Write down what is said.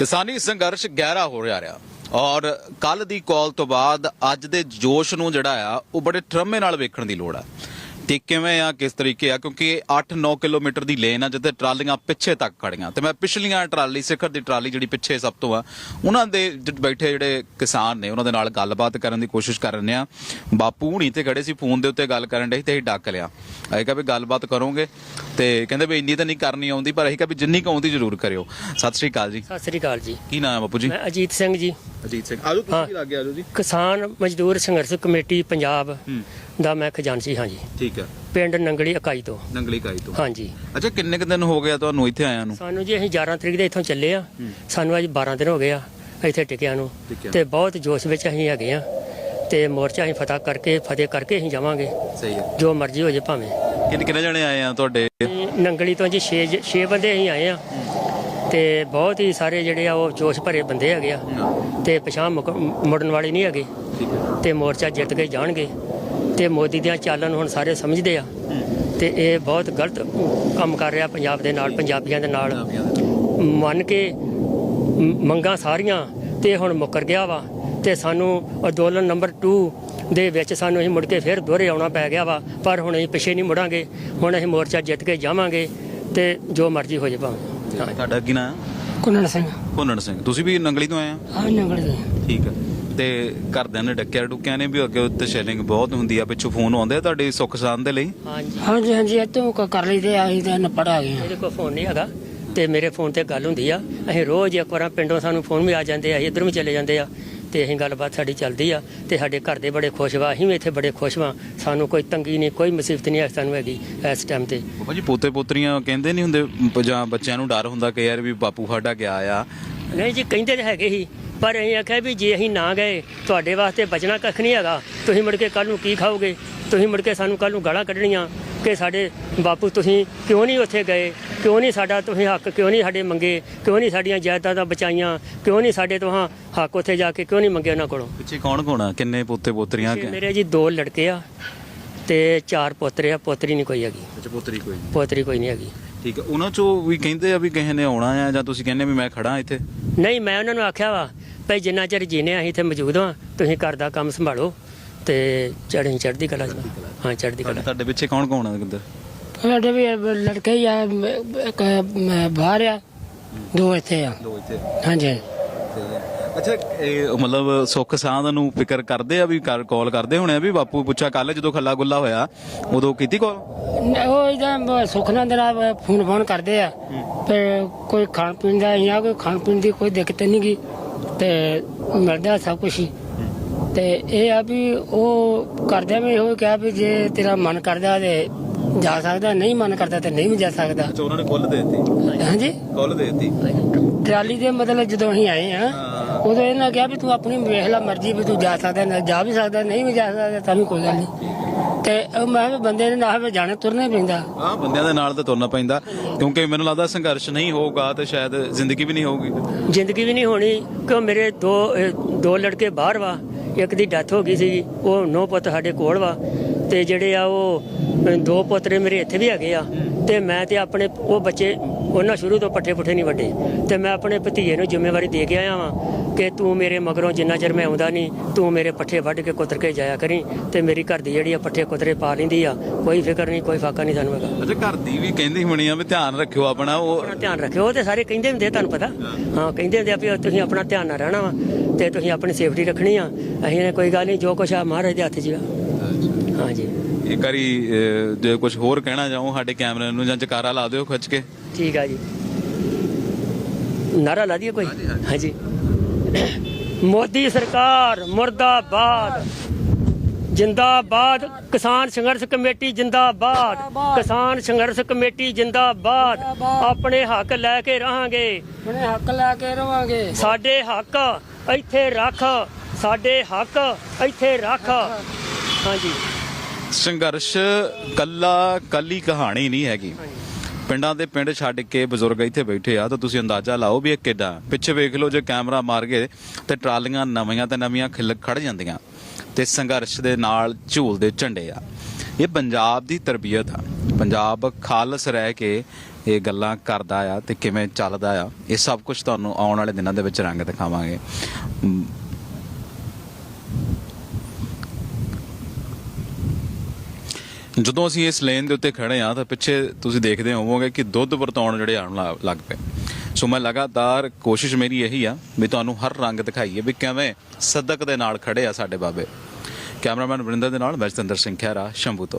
ਕਿਸਾਨੀ ਸੰਘਰਸ਼ ਗਹਿਰਾ ਹੋ ਰਿਹਾ ਰਿਹਾ। ਔਰ ਕੱਲ ਦੀ ਕਾਲ ਤੋਂ ਬਾਅਦ ਅੱਜ ਦੇ ਜੋਸ਼ ਨੂੰ ਜਿਹੜਾ ਆ, ਉਹ ਬੜੇ ਟਰਮੇ ਨਾਲ ਵੇਖਣ ਦੀ ਲੋੜ ਆ। ਤੇ ਕਿਵੇਂ ਆ ਕਿਸ ਤਰੀਕੇ ਆ ਕਿਉਂਕਿ 8-9 ਕਿਲੋਮੀਟਰ ਦੀ ਲੇਨ ਆ ਜਿੱਥੇ ਟਰਾਲੀਆਂ ਪਿੱਛੇ ਤੱਕ ਖੜੀਆਂ। ਤੇ ਮੈਂ ਪਿਛਲੀਆਂ ਟਰਾਲੀ ਸਿਖਰ ਦੀ ਟਰਾਲੀ ਜਿਹੜੀ ਪਿੱਛੇ ਸਭ ਤੋਂ ਆ ਉਹਨਾਂ ਦੇ ਬੈਠੇ ਜਿਹੜੇ ਕਿਸਾਨ ਨੇ ਉਹਨਾਂ ਦੇ ਨਾਲ ਗੱਲਬਾਤ ਕਰਨ ਦੀ ਕੋਸ਼ਿਸ਼ ਕਰ ਰਹੇ ਆ। ਬਾਪੂ ਹੁਣੀ ਤੇ ਖੜੇ ਸੀ ਫੋਨ ਦੇ ਉੱਤੇ ਗੱਲ ਕਰਨ ਦੇ ਤੇ ਅਸੀਂ ਡੱਕ ਲਿਆ। ਅਸੀਂ ਕਿਹਾ ਵੀ ਗੱਲਬਾਤ ਕਰੋਗੇ ਤੇ ਕਹਿੰਦੇ ਵੀ ਇੰਨੀ ਤਾਂ ਨਹੀਂ ਕਰਨੀ ਆਉਂਦੀ ਪਰ ਅਸੀਂ ਕਿਹਾ ਵੀ ਜਿੰਨੀ ਕੁ ਆਉਂਦੀ ਜ਼ਰੂਰ ਕਰਿਓ। ਸਤਿ ਸ੍ਰੀ ਅਕਾਲ ਜੀ। ਸਤਿ ਸ੍ਰੀ ਅਕਾਲ ਜੀ। ਕੀ ਨਾਮ ਹੈ ਬਾਪੂ ਜੀ? ਮੈਂ ਅਜੀਤ ਸਿੰਘ ਜੀ। ਅਜੀਤ ਸਿੰਘ। ਆਜੋ। ਤੁਸੀਂ ਲੱਗੇ ਆਜੋ ਜੀ। ਕਿਸਾਨ ਮਜ਼ਦੂਰ ਸੰਘਰਸ਼ ਕਮੇਟੀ ਪੰਜਾਬ। ਦਾ ਮੈਂ ਖਜ਼ਾਨਚੀ ਹਾਂ ਜੀ ਠੀਕ ਹੈ। ਪਿੰਡ ਨੰਗਲੀ ਇਕਾਈ ਤੋਂ। ਨੰਗਲੀ ਕਾਈ ਤੋਂ। ਹਾਂਜੀ। ਅੱਛਾ ਕਿੰਨੇ ਕੁ ਦਿਨ ਹੋ ਗਿਆ ਤੁਹਾਨੂੰ ਇੱਥੇ ਆਇਆਂ ਨੂੰ? ਸਾਨੂੰ ਜੀ ਅਸੀਂ 11 ਤਰੀਕ ਦੇ ਇੱਥੋਂ ਚੱਲੇ ਆ। ਸਾਨੂੰ ਅੱਜ 12 ਦਿਨ ਹੋ ਗਏ ਆ ਇੱਥੇ ਟਿਕਿਆਂ ਨੂੰ। ਤੇ ਬਹੁਤ ਜੋਸ਼ ਵਿੱਚ ਅਸੀਂ ਹੈਗੇ ਆ। ਤੇ ਮੋਰਚਾ ਅਸੀਂ ਫਤਹ ਕਰਕੇ ਫਤਿਹ ਕਰਕੇ ਅਸੀਂ ਜਾਵਾਂਗੇ। ਸਹੀ ਹੈ। ਜੋ ਮਰਜ਼ੀ ਹੋ ਜੇ ਭਾਵੇਂ। ਕਿੰਨੇ ਕਿੰਨੇ ਜਣੇ ਆਏ ਆ ਤੁਹਾਡੇ? ਨੰਗਲੀ ਤੋਂ ਜੀ 6 6 ਬੰਦੇ ਅਸੀਂ ਆਏ ਆ। ਤੇ ਬਹੁਤ ਹੀ ਸਾਰੇ ਜਿਹੜੇ ਆ ਉਹ ਜੋਸ਼ ਭਰੇ ਬੰਦੇ ਹੈਗੇ ਆ। ਤੇ ਪਛਾਣ ਮੁੜਨ ਵਾਲੇ ਨਹੀਂ ਹੈਗੇ। ਠੀਕ ਹੈ। ਤੇ ਮੋਰਚਾ ਜਿੱਤ ਕੇ ਜਾਣਗੇ। ਤੇ ਮੋਦੀ ਦੀਆਂ ਚਾਲਾਂ ਨੂੰ ਹੁਣ ਸਾਰੇ ਸਮਝਦੇ ਆ। ਤੇ ਇਹ ਬਹੁਤ ਗਲਤ ਕੰਮ ਕਰ ਰਿਹਾ ਪੰਜਾਬ ਦੇ ਨਾਲ ਪੰਜਾਬੀਆਂ ਦੇ ਨਾਲ। ਮੰਨ ਕੇ ਮੰਗਾਂ ਸਾਰੀਆਂ ਤੇ ਹੁਣ ਮੁੱਕਰ ਗਿਆ ਵਾ ਤੇ ਸਾਨੂੰ ਅੰਦੋਲਨ ਨੰਬਰ 2 ਦੇ ਵਿੱਚ ਸਾਨੂੰ ਅਸੀਂ ਮੁੜ ਕੇ ਫਿਰ ਦੁਹਰੇ ਆਉਣਾ ਪੈ ਗਿਆ ਵਾ ਪਰ ਹੁਣ ਅਸੀਂ ਪਿੱਛੇ ਨਹੀਂ ਮੁੜਾਂਗੇ। ਹੁਣ ਅਸੀਂ ਮੋਰਚਾ ਜਿੱਤ ਕੇ ਜਾਵਾਂਗੇ ਤੇ ਜੋ ਮਰਜ਼ੀ ਹੋ ਜੇ ਭਾਵੇਂ। ਹਾਂ ਤੁਹਾਡਾ ਕੀ ਨਾਮ ਕੁਨਣ ਸਿੰਘ। ਭੁੰਨਣ ਸਿੰਘ। ਤੁਸੀਂ ਵੀ ਨੰਗਲੀ ਤੋਂ ਆਏ ਆ? ਹਾਂ ਨੰਗਲ ਦੇ ਠੀਕ ਹੈ ਤੇ ਘਰਦਿਆਂ ਨੇ ਡੱਕਿਆ ਡੁੱਕਿਆ ਨੇ ਵੀ ਅੱਗੇ ਉੱਤੇ ਸ਼ੈਲਿੰਗ ਬਹੁਤ ਹੁੰਦੀ ਆ ਪਿੱਛੋਂ ਫੋਨ ਆਉਂਦੇ ਆ ਤੁਹਾਡੀ ਸੁੱਖ ਸਾਂਦ ਦੇ ਲਈ? ਹਾਂਜੀ। ਹਾਂਜੀ ਹਾਂਜੀ ਇਹ ਤੋਂ ਕ- ਕਰ ਲਈਦੇ ਆ ਅਸੀਂ ਤਾਂ ਨਪੜ ਆ ਗਏ ਇਹਦੇ ਕੋਲ ਫੋਨ ਨਹੀਂ ਹੈਗਾ ਤੇ ਮੇਰੇ ਫੋਨ ਤੇ ਗੱਲ ਹੁੰਦੀ ਆ। ਅਸੀਂ ਰੋਜ਼ ਇੱਕ ਵਾਰ ਪਿੰਡੋਂ ਸਾਨੂੰ ਫੋਨ ਵੀ ਆ ਜਾਂਦੇ ਆ ਅਸੀਂ ਇੱਧਰ ਵੀ ਚਲੇ ਜਾਂਦੇ ਆ ਤੇ ਅਸੀਂ ਗੱਲਬਾਤ ਸਾਡੀ ਚੱਲਦੀ ਆ ਤੇ ਸਾਡੇ ਘਰ ਦੇ ਬੜੇ ਖੁਸ਼ ਵਾ ਅਸੀਂ ਵੀ ਇੱਥੇ ਬੜੇ ਖੁਸ਼ ਵਾ। ਸਾਨੂੰ ਕੋਈ ਤੰਗੀ ਨਹੀਂ ਕੋਈ ਮੁਸੀਬਤ ਨਹੀਂ ਸਾਨੂੰ ਹੈਗੀ ਇਸ ਟਾਈਮ ਤੇ। ਬਾਬਾ ਜੀ ਪੋਤੇ ਪੋਤਰੀਆਂ ਕਹਿੰਦੇ ਨਹੀਂ ਹੁੰਦੇ ਜਾਂ ਬੱਚਿਆਂ ਨੂੰ ਡਰ ਹੁੰਦਾ ਕਿ ਯਾਰ ਵੀ ਬਾਪੂ ਸਾਡਾ ਗਿਆ ਆ। ਨਹੀਂ ਜੀ ਕਹਿੰਦੇ ਤਾਂ ਹੈਗੇ ਹੀ। ਪਰ ਅਸੀਂ ਆਖਿਆ ਵੀ ਜੇ ਅਸੀਂ ਨਾ ਗਏ ਤੁਹਾਡੇ ਵਾਸਤੇ ਬਚਣਾ ਕੱਖ ਨਹੀਂ ਹੈਗਾ। ਤੁਸੀਂ ਮੁੜ ਕੇ ਕੱਲ ਨੂੰ ਕੀ ਖਾਓਗੇ? ਤੁਸੀਂ ਮੁੜ ਕੇ ਸਾਨੂੰ ਕੱਲ ਨੂੰ ਗਾਲਾਂ ਕੱਢਣੀਆਂ ਕਿ ਸਾਡੇ ਬਾਪੂ ਤੁਸੀਂ ਕਿਉਂ ਨਹੀਂ ਉੱਥੇ ਗਏ? ਕਿਉਂ ਨਹੀਂ ਸਾਡਾ ਤੁਸੀਂ ਹੱਕ ਕਿਉਂ ਨਹੀਂ ਸਾਡੇ ਮੰਗੇ? ਕਿਉਂ ਨਹੀਂ ਸਾਡੀਆਂ ਜਾਇਦਾਦਾਂ ਬਚਾਈਆਂ? ਕਿਉਂ ਨਹੀਂ ਸਾਡੇ ਤੋਂ ਹੱਕ ਉੱਥੇ ਜਾ ਕੇ ਕਿਉਂ ਨਹੀਂ ਮੰਗੇ ਉਹਨਾਂ ਕੋਲੋਂ? ਪਿੱਛੇ ਕੌਣ ਕੌਣ ਆ? ਕਿੰਨੇ ਪੋਤੇ ਪੋਤਰੀਆਂ ਕਿ ਮੇਰੇ ਜੀ ਦੋ ਲੜਕੇ ਆ ਤੇ ਚਾਰ ਪੋਤਰੇ ਆ ਪੋਤਰੀ ਨਹੀਂ ਕੋਈ ਹੈਗੀ। ਅੱਛਾ ਪੋਤਰੀ ਕੋਈ ਨਹੀਂ। ਪੋਤਰੀ ਕੋਈ ਨਹੀਂ ਹੈਗੀ। ਠੀਕ ਹੈ ਉਹਨਾਂ ਚੋਂ ਵੀ ਕਹਿੰਦੇ ਆ ਵੀ ਕਿਸੇ ਨੇ ਆਉਣਾ ਆ ਜਾਂ ਤੁਸੀਂ ਕਹਿੰਦੇ ਵੀ ਮੈਂ ਖੜਾ ਇੱਥੇ? ਨਹੀਂ ਮੈਂ ਉਹਨਾਂ ਨੂੰ ਆਖਿਆ ਵਾ ਭਈ ਜਿੰਨਾ ਚਿਰ ਜੀਨੇ ਅਸੀਂ ਇੱਥੇ ਮੌਜੂਦ ਹਾਂ ਤੁਸੀਂ ਘਰ ਦਾ ਕੰਮ ਸੰਭਾਲੋ ਤੇ ਚੜ੍ਹੀ ਚੜ੍ਹਦੀ ਕਲਾ ਚ ਹਾਂ ਚੜ੍ਹਦੀ ਕਲਾ। ਤੁਹਾਡੇ ਪਿੱਛੇ ਕੌਣ ਕੌਣ ਆ ਕਿੱਧਰ? ਸਾਡੇ ਵੀ ਲੜਕੇ ਹੀ ਆ ਇੱਕ ਬਾਹਰ ਆ ਦੋ ਇੱਥੇ ਆ। ਦੋ ਇੱਥੇ। ਹਾਂਜੀ ਅੱਛਾ ਇਹ ਮਤਲਬ ਸੁੱਖ ਸਾਂਦ ਨੂੰ ਫਿਕਰ ਕਰਦੇ ਆ ਵੀ ਕਾਲ ਕਰਦੇ ਹੋਣੇ ਆ ਵੀ ਬਾਪੂ ਪੁੱਛਾ ਕੱਲ ਜਦੋਂ ਖੱਲਾ ਗੁੱਲਾ ਹੋਇਆ ਉਦੋਂ ਕੀਤੀ ਕਾਲ? ਉਹ ਇਹਦਾ ਸੁਖਨਾ ਦੇ ਨਾਲ ਫੋਨ ਫੋਨ ਕਰਦੇ ਆ। ਤੇ ਕੋਈ ਖਾਣ ਪੀਣ ਦਾ ਜਾਂ ਕੋਈ ਖਾਣ ਪੀਣ ਦੀ ਕੋਈ ਦਿੱਕਤ ਨਹੀਂ ਗੀ। ਤੇ ਮਿਲਦਾ ਸਭ ਕੁਝ ਹੀ। ਤੇ ਇਹ ਆ ਵੀ ਉਹ ਕਰਦੇ ਵੀ ਇਹੋ ਕਿਹਾ ਵੀ ਜੇ ਤੇਰਾ ਮਨ ਕਰਦਾ ਤੇ ਜਾ ਸਕਦਾ ਨਹੀਂ ਮਨ ਕਰਦਾ ਤੇ ਨਹੀਂ ਵੀ ਜਾ ਸਕਦਾ। ਅੱਛਾ ਉਹਨਾਂ ਨੇ ਕੁੱਲ ਦੇ ਦਿੱਤੀ? ਹਾਂਜੀ? ਕੁੱਲ ਦੇ ਦਿੱਤੀ? ਟਰਾਲੀ ਦੇ ਮਤਲਬ ਜਦੋਂ ਅਸੀਂ ਆਏ ਆ ਉਦੋਂ ਇਹਨਾਂ ਕਿਹਾ ਵੀ ਤੂੰ ਆਪਣੀ ਵੇਖ ਲੈ ਮਰਜ਼ੀ ਵੀ ਤੂੰ ਜਾ ਸਕਦਾ ਜਾ ਵੀ ਸਕਦਾ ਨਹੀਂ ਵੀ ਜਾ ਸਕਦਾ ਤਾਂ ਵੀ ਕੋਈ ਗੱਲ ਨਹੀਂ। ਤੇ ਉਹ ਮੈਂ ਵੀ ਬੰਦੇ ਨੇ ਨਾਲ ਵੀ ਜਾਣਾ ਤੁਰਨਾ ਹੀ ਪੈਂਦਾ। ਹਾਂ ਬੰਦਿਆਂ ਦੇ ਨਾਲ ਤਾਂ ਤੁਰਨਾ ਪੈਂਦਾ। ਕਿਉਂਕਿ ਮੈਨੂੰ ਲੱਗਦਾ ਸੰਘਰਸ਼ ਨਹੀਂ ਹੋਊਗਾ ਤੇ ਸ਼ਾਇਦ ਜ਼ਿੰਦਗੀ ਵੀ ਨਹੀਂ ਹੋਊਗੀ। ਜ਼ਿੰਦਗੀ ਵੀ ਨਹੀਂ ਹੋਣੀ ਕਿਉਂ ਮੇਰੇ ਦੋ ਅਹ, ਦੋ ਲੜਕੇ ਬਾਹਰ ਵਾ ਇੱਕ ਦੀ ਡੈਥ ਹੋ ਗਈ ਸੀ ਉਹ ਨੌ ਪੁੱਤ ਸਾਡੇ ਕੋਲ ਵਾ ਤੇ ਜਿਹੜੇ ਆ ਉਹ ਅਹ, ਦੋ ਪੁੱਤਰੇ ਮੇਰੇ ਇੱਥੇ ਵੀ ਹੈਗੇ ਆ। ਤੇ ਮੈਂ ਤੇ ਆਪਣੇ ਉਹ ਬੱਚੇ ਉਹਨਾਂ ਸ਼ੁਰੂ ਤੋਂ ਪੱਠੇ ਪੁੱਠੇ ਨਹੀਂ ਵੱਡੇ। ਤੇ ਮੈਂ ਆਪਣੇ ਭਤੀਜੇ ਨੂੰ ਜ਼ਿੰਮੇਵਾਰੀ ਦੇ ਕੇ ਆਇਆ ਵਾਂ ਕਿ ਤੂੰ ਮੇਰੇ ਮਗਰੋਂ ਜਿੰਨਾ ਚਿਰ ਮੈਂ ਆਉਂਦਾ ਨਹੀਂ ਤੂੰ ਮੇਰੇ ਪੱਠੇ ਵੱਢ ਕੇ ਕੁਤਰ ਕੇ ਜਾਇਆ ਕਰੀ ਤੇ ਮੇਰੀ ਘਰ ਦੀ ਜਿਹੜੀ ਆ ਪੱਠੇ ਕੁਤਰੇ ਪਾ ਲੈਂਦੀ ਆ ਕੋਈ ਫਿਕਰ ਨਹੀਂ ਕੋਈ ਫਾਕਾ ਨਹੀਂ ਸਾਨੂੰ ਹੈਗਾ। ਅੱਛਾ ਘਰ ਦੀ ਵੀ ਕਹਿੰਦੀ ਹੋਣੀ ਆ ਵੀ ਧਿਆਨ ਰੱਖਿਓ ਆਪਣਾ ਉਹ ਧਿਆਨ ਰੱਖਿਓ ਉਹ ਤੇ ਸਾਰੇ ਕਹਿੰਦੇ ਹੁੰਦੇ ਤੁਹਾਨੂੰ ਪਤਾ। ਹਾਂ। ਕਹਿੰਦੇ ਹੁੰਦੇ ਆ ਵੀ ਤੁਸੀਂ ਆਪਣਾ ਧਿਆਨ ਨਾਲ ਰਹਿਣਾ ਵਾ ਤੇ ਤੁਸੀਂ ਆਪਣੀ ਸੇਫਟੀ ਰੱਖਣੀ ਆ। ਅਸੀਂ ਨੇ ਕੋਈ ਗੱਲ ਨਹੀਂ ਜੋ ਕੁਛ ਆ ਮਹਾਰਾਜ ਦੇ ਹੱਥ 'ਚ ਆ। ਹਾਂਜੀ। ਇੱਕ ਵਾਰੀ ਅਹ, ਜੇ ਕੁਝ ਹੋਰ ਕਹਿਣਾ ਚਾਹੋ ਸਾਡੇ ਕੈਮਰੇ ਨੂੰ ਜਾਂ ਜਕਾਰਾ ਲਾ ਦਿਓ ਖਿੱਚ ਕੇ। ਠੀਕ ਆ ਜੀ। ਨਾਰਾ ਲਾ ਦਈਏ ਕੋਈ? ਹਾਂਜੀ ਮੋਦੀ ਸਰਕਾਰ ਮੁਰਦਾਬਾਦ। ਜਿੰਦਾਬਾਦ। ਕਿਸਾਨ ਸੰਘਰਸ਼ ਕਮੇਟੀ ਜਿੰਦਾਬਾਦ। ਕਿਸਾਨ ਸੰਘਰਸ਼ ਕਮੇਟੀ ਜਿੰਦਾਬਾਦ। ਆਪਣੇ ਹੱਕ ਲੈ ਕੇ ਰਹਾਂਗੇ। ਉਹਨੇ ਹੱਕ ਲੈ ਕੇ ਰਵਾਂਗੇ। ਸਾਡੇ ਹੱਕ ਇੱਥੇ ਰੱਖ। ਸਾਡੇ ਹੱਕ ਇੱਥੇ ਰੱਖ। ਹਾਂਜੀ। ਸੰਘਰਸ਼ ਕੱਲਾ ਕੱਲੀ ਕਹਾਣੀ ਨਹੀਂ ਹੈਗੀ। ਪਿੰਡਾਂ ਦੇ ਪਿੰਡ ਛੱਡ ਕੇ ਬਜ਼ੁਰਗ ਇੱਥੇ ਬੈਠੇ ਆ ਤਾਂ ਤੁਸੀਂ ਅੰਦਾਜ਼ਾ ਲਾਓ ਵੀ ਇਹ ਕਿੱਦਾਂ ਪਿੱਛੇ ਵੇਖ ਲਓ ਜੇ ਕੈਮਰਾ ਮਾਰ ਗਏ ਤੇ ਟਰਾਲੀਆਂ ਨਵੀਆਂ ਤੇ ਨਵੀਆਂ ਖਿਲ ਖੜ ਜਾਂਦੀਆਂ ਤੇ ਸੰਘਰਸ਼ ਦੇ ਨਾਲ ਝੂਲਦੇ ਝੰਡੇ ਆ। ਇਹ ਪੰਜਾਬ ਦੀ ਤਰਬੀਅਤ ਆ। ਪੰਜਾਬ ਖਾਲਸ ਰਹਿ ਕੇ ਇਹ ਗੱਲਾਂ ਕਰਦਾ ਆ ਤੇ ਕਿਵੇਂ ਚੱਲਦਾ ਆ, ਇਹ ਸਭ ਕੁਝ ਤੁਹਾਨੂੰ ਆਉਣ ਵਾਲੇ ਦਿਨਾਂ ਦੇ ਵਿੱਚ ਰੰਗ ਦਿਖਾਵਾਂਗੇ। ਜਦੋਂ ਅਸੀਂ ਇਸ ਲੇਨ ਦੇ ਉੱਤੇ ਖੜੇ ਆ ਤਾਂ ਪਿੱਛੇ ਤੁਸੀਂ ਦੇਖਦੇ ਹੋਵੋਗੇ ਕਿ ਦੁੱਧ ਵਰਤਾਉਣ ਜਿਹੜੇ ਆਉਣ ਲਾ- ਲੱਗ ਪਏ। ਸੋ ਮੈਂ ਲਗਾਤਾਰ ਕੋਸ਼ਿਸ਼ ਮੇਰੀ ਇਹੀ ਆ ਵੀ ਤੁਹਾਨੂੰ ਹਰ ਰੰਗ ਦਿਖਾਈਏ ਵੀ ਕਿਵੇਂ ਸਦਕ ਦੇ ਨਾਲ ਖੜੇ ਆ ਸਾਡੇ ਬਾਬੇ। ਕੈਮਰਾਮੈਨ ਵਰਿੰਦਰ ਦੇ ਨਾਲ ਮੈਂ ਚੰਦਰ ਸਿੰਘ ਖਹਿਰਾ, ਸ਼ੰਭੂ ਤੋਂ।